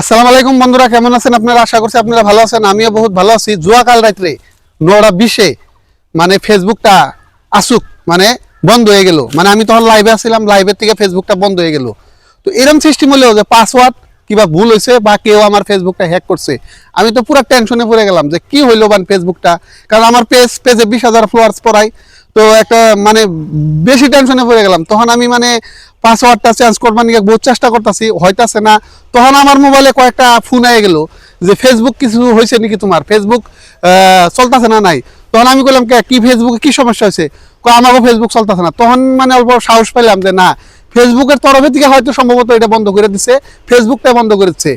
আসসালামু আলাইকুম বন্ধুরা, কেমন আছেন আপনারা? আশা করছি আপনারা ভালো আছেন, আমিও বহুত ভালো আছি। কাল রাত্রে নটা বিশে মানে ফেসবুকটা আসুক মানে বন্ধ হয়ে গেল। মানে আমি তখন লাইভে আসছিলাম লাইভের থেকে ফেসবুকটা বন্ধ হয়ে গেল। তো এরম সিস্টেম হলেও যে পাসওয়ার্ড কিবা ভুল হয়েছে বা কেউ আমার ফেসবুকটা হ্যাক করছে? আমি তো পুরো টেনশনে পড়ে গেলাম যে কি হইল বান ফেসবুকটা কারণ আমার পেজ পেজে বিশ হাজার ফলোয়ার্স পড়াই তো একটা মানে বেশি টেনশনে পড়ে গেলাম। তখন আমি মানে পাসওয়ার্ডটা চেঞ্জ করবার নিয়ে বহুত চেষ্টা করতেছি, হইতাছে না। তখন আমার মোবাইলে কয়েকটা ফোন আয়ে গেল যে ফেসবুক কিছু হয়েছে নাকি তোমার? ফেসবুক চলতেছে না নাই? তখন আমি বললাম কে ফেসবুকে কি সমস্যা হয়েছে আমারও ফেসবুক চলতেছে না। তখন মানে অল্প সাহস পাইলাম যে, না ফেসবুকের তরফে থেকে হয়তো সম্ভবত এটা বন্ধ করে দিচ্ছে ফেসবুকটা বন্ধ করেছে।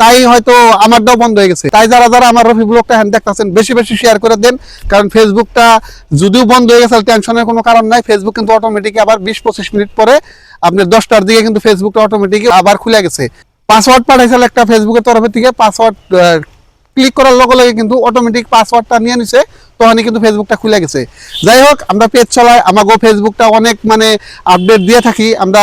তাই হয়তো আমারটাও বন্ধ হয়ে গেছে। তাই যারা যারা আমার রফি ব্লগটা হ্যান্ড দেখতেছেন, বেশি বেশি শেয়ার করে দেন, কারণ ফেসবুকটা যদিও বন্ধ হয়ে গেছে টেনশনের কোনো কারণ নাই, ফেসবুক কিন্তু অটোমেটিক আবার বিশ পঁচিশ মিনিট পরে আপনার দশটার দিকে কিন্তু ফেসবুকটা অটোমেটিক আবার খুলে গেছে। পাসওয়ার্ড পাঠাইছিল একটা ফেসবুকের তরফে থেকে পাসওয়ার্ড ক্লিক করার লগে লগে কিন্তু অটোমেটিক পাসওয়ার্ডটা নিয়ে নিছে, তখনই কিন্তু ফেসবুকটা খুলে গেছে। যাই হোক আমরা পেজ চলাই আমাকেও ফেসবুকটা অনেক মানে আপডেট দিয়ে থাকি। আমরা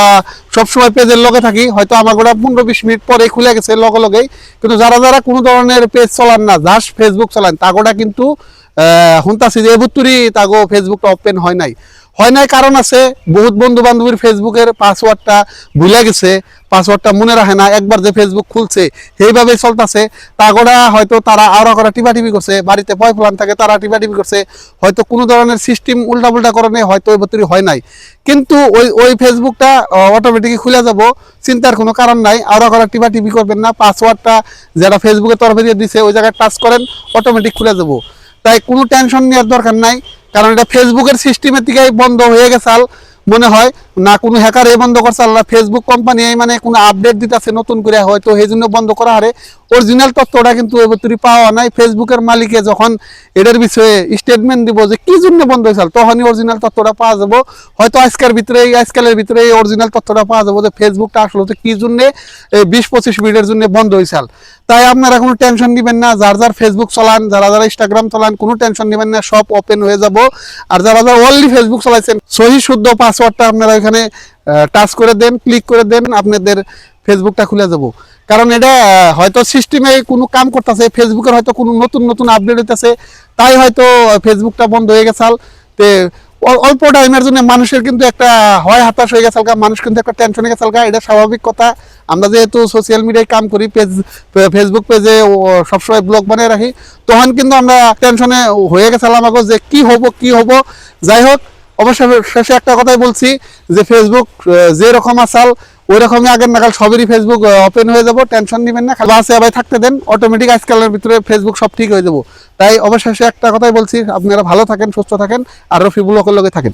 সবসময় পেজের লগে থাকি, হয়তো আমার গোটা পনেরো বিশ মিনিট পরে খুলে গেছে লগে লগেই। কিন্তু যারা যারা কোনো ধরনের পেজ চলান না জাস্ট ফেসবুক চালান, তাগোটা কিন্তু শুনতাছি যে এবুত্তুরি তাগো ফেসবুকটা ওপেন হয় নাই। হয় নাই কারণ আছে, বহুত বন্ধু বান্ধবীর ফেসবুকের পাসওয়ার্ডটা ভুলে গেছে। পাসওয়ার্ডটা মনে রাখে না, একবার যে ফেসবুক খুলছে সেইভাবে চলতেছে। তাগোড়া হয়তো তারা আওড়া করা টিপা টিপি করছে, বাড়িতে পয় ফলান থাকে, তারা টিপা টিপি করছে। হয়তো কোনো ধরনের সিস্টেম উল্টা পুল্টা করণে হয়তো ওই হয় নাই। কিন্তু ওই ওই ফেসবুকটা অটোমেটিকই খুলে যাব, চিন্তার কোনো কারণ নাই। আওড়া করা টিপা টিপি করবেন না, পাসওয়ার্ডটা যারা ফেসবুকের তরফে দিয়ে দিছে, ওই জায়গায় টাচ করেন অটোমেটিক খুলে যাব। তাই কোনো টেনশন নেওয়ার দরকার নাই, কারণ এটা ফেসবুকের সিস্টেমের থেকেই বন্ধ হয়ে গেছে মনে হয় না কোনো হ্যাকার এই বন্ধ করছে, আল্লাহ ফেসবুক কোম্পানি মানে কোনো আপডেট দিতেছে নতুন করে হয়তো, এই জন্য বন্ধ করা হারে। অরিজিনাল তথ্যটা কিন্তু এবার তুই পাওয়া নাই। ফেসবুকের মালিকে যখন এটার বিষয়ে স্টেটমেন্ট দিব যে কি জন্য বন্ধ হয়েছিল তখনই অরিজিনাল তথ্যটা পাওয়া যাব। হয়তো আজকের ভিতরে আজকালের ভিতরে এই অরিজিনাল তথ্যটা পাওয়া যাব যে ফেসবুকটা আসলে তো কি জন্য বিশ পঁচিশ মিনিটের জন্য বন্ধ হয়েছিল তাই আপনারা কোনো টেনশন নেবেন না, যার যার ফেসবুক চলান, যারা যারা ইনস্টাগ্রাম চলান, কোনো টেনশন নেবেন না, সব ওপেন হয়ে যাব। আর যারা যারা অনলি ফেসবুক চলাইছেন, সহি শুদ্ধ পাসওয়ার্ডটা আপনারা ওইখানে টাচ করে দেন ক্লিক করে দেন। আপনাদের ফেসবুকটা খুলে যাব কারণ এটা হয়তো সিস্টেমে কোনো কাম করতেছে, ফেসবুকের হয়তো কোনো নতুন নতুন আপডেট হইতেছে, তাই হয়তো ফেসবুকটা বন্ধ হয়ে গেছাল তে অল্প টাইমের জন্য মানুষের কিন্তু একটা হয় হতাশ হয়ে গেছে মানুষ কিন্তু একটা টেনশনে গেছে এটা স্বাভাবিক কথা। আমরা যেহেতু সোশ্যাল মিডিয়ায় কাম করি পেজ ফেসবুক পেজে সবসময় ব্লগ বানিয়ে রাখি, তখন কিন্তু আমরা টেনশনে হয়ে গেছিলাম আমাকে যে কি হব কি হব। যাই হোক অবশ্য শেষে একটা কথাই বলছি যে ফেসবুক যে রকম আসাল, ওই রকমই আগের নাকাল সবেরই ফেসবুক ওপেন হয়ে যাব টেনশন নেবেন না, খালি আছে আবার থাকতে দেন অটোমেটিক আজকালের ভিতরে ফেসবুক সব ঠিক হয়ে যাব। তাই অবশেষে একটা কথাই বলছি, আপনারা ভালো থাকেন, সুস্থ থাকেন, আর রফিবুল লগে থাকেন।